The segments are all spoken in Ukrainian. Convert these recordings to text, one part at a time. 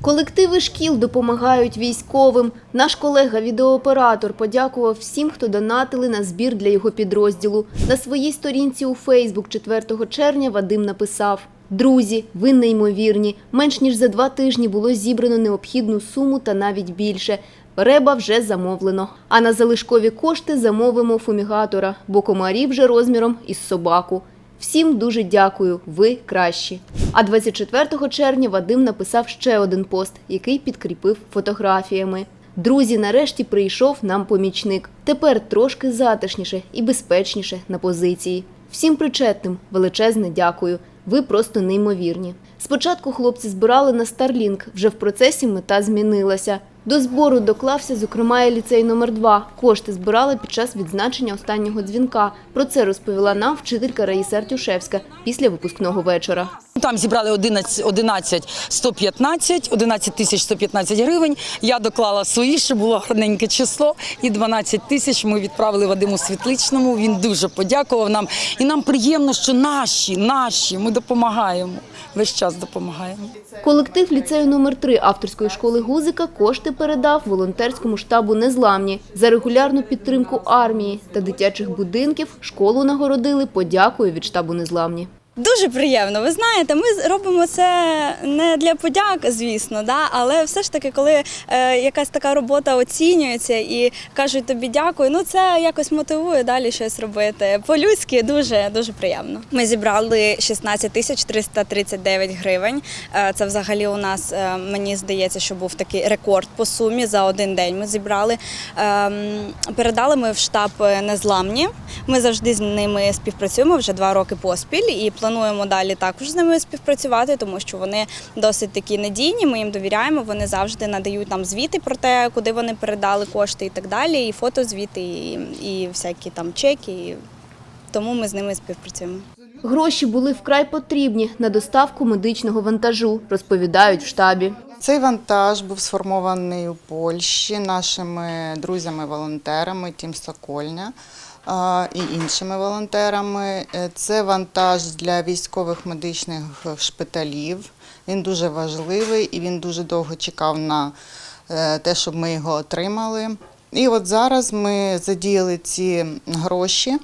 Колективи шкіл допомагають військовим. Наш колега-відеооператор подякував всім, хто донатили на збір для його підрозділу. На своїй сторінці у Фейсбук 4 червня Вадим написав: Друзі, ви неймовірні. Менш ніж за два тижні було зібрано необхідну суму та навіть більше. Реба вже замовлено. А на залишкові кошти замовимо фумігатора, бо комарі вже розміром із собаку. Всім дуже дякую, ви кращі. А 24 червня Вадим написав ще один пост, який підкріпив фотографіями. Друзі, нарешті прийшов нам помічник. Тепер трошки затишніше і безпечніше на позиції. Всім причетним величезне дякую. Ви просто неймовірні. Спочатку хлопці збирали на Starlink, вже в процесі мета змінилася. До збору доклався, зокрема, і ліцей номер 2 Кошти збирали під час відзначення останнього дзвінка. Про це розповіла нам вчителька Раїса Артюшевська після випускного вечора. Там зібрали 11, 11 115, 11 тисяч 115 гривень. Я доклала свої, що було гарненьке число. І 12 тисяч ми відправили Вадиму Світличному. Він дуже подякував нам. І нам приємно, що наші, наші, ми допомагаємо. Весь час допомагаємо. Колектив ліцею номер 3 авторської школи Гузика кошти передав волонтерському штабу Незламні за регулярну підтримку армії та дитячих будинків. Школу нагородили подякою від штабу Незламні. Дуже приємно. Ви знаєте, ми робимо це не для подяк, звісно, да, але все ж таки, коли е, якась така робота оцінюється і кажуть тобі дякую, ну це якось мотивує далі щось робити. По-людськи дуже дуже приємно. Ми зібрали 16 тисяч 339 гривень. Е, це взагалі у нас е, мені здається, що був такий рекорд по сумі за один день. Ми зібрали. Ем, передали ми в штаб незламні. Ми завжди з ними співпрацюємо вже два роки поспіль і плануємо далі також з ними співпрацювати, тому що вони досить такі надійні. Ми їм довіряємо. Вони завжди надають нам звіти про те, куди вони передали кошти і так далі. І фотозвіти, і, і всякі там чеки. І тому ми з ними співпрацюємо. Гроші були вкрай потрібні на доставку медичного вантажу, розповідають в штабі. Цей вантаж був сформований у Польщі нашими друзями-волонтерами Тім Сокольня і іншими волонтерами. Е, Це вантаж для військових медичних шпиталів. Він дуже важливий і він дуже довго чекав на е, те, щоб ми його отримали. І от зараз ми задіяли ці гроші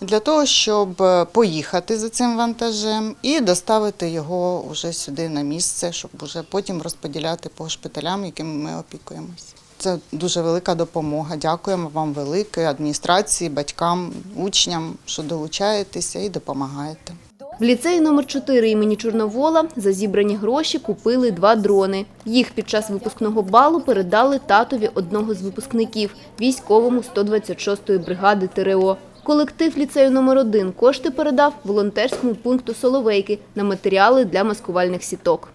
для того, щоб е, поїхати за цим вантажем і доставити його вже сюди на місце, щоб вже потім розподіляти по шпиталям, якими ми опікуємося. Це дуже велика допомога. Дякуємо вам велике адміністрації, батькам, учням, що долучаєтеся і допомагаєте. В ліцеї номер 4 імені Чорновола за зібрані гроші купили два дрони. Їх під час випускного балу передали татові одного з випускників – військовому 126-ї бригади ТРО. Колектив ліцею номер 1 кошти передав волонтерському пункту Соловейки на матеріали для маскувальних сіток.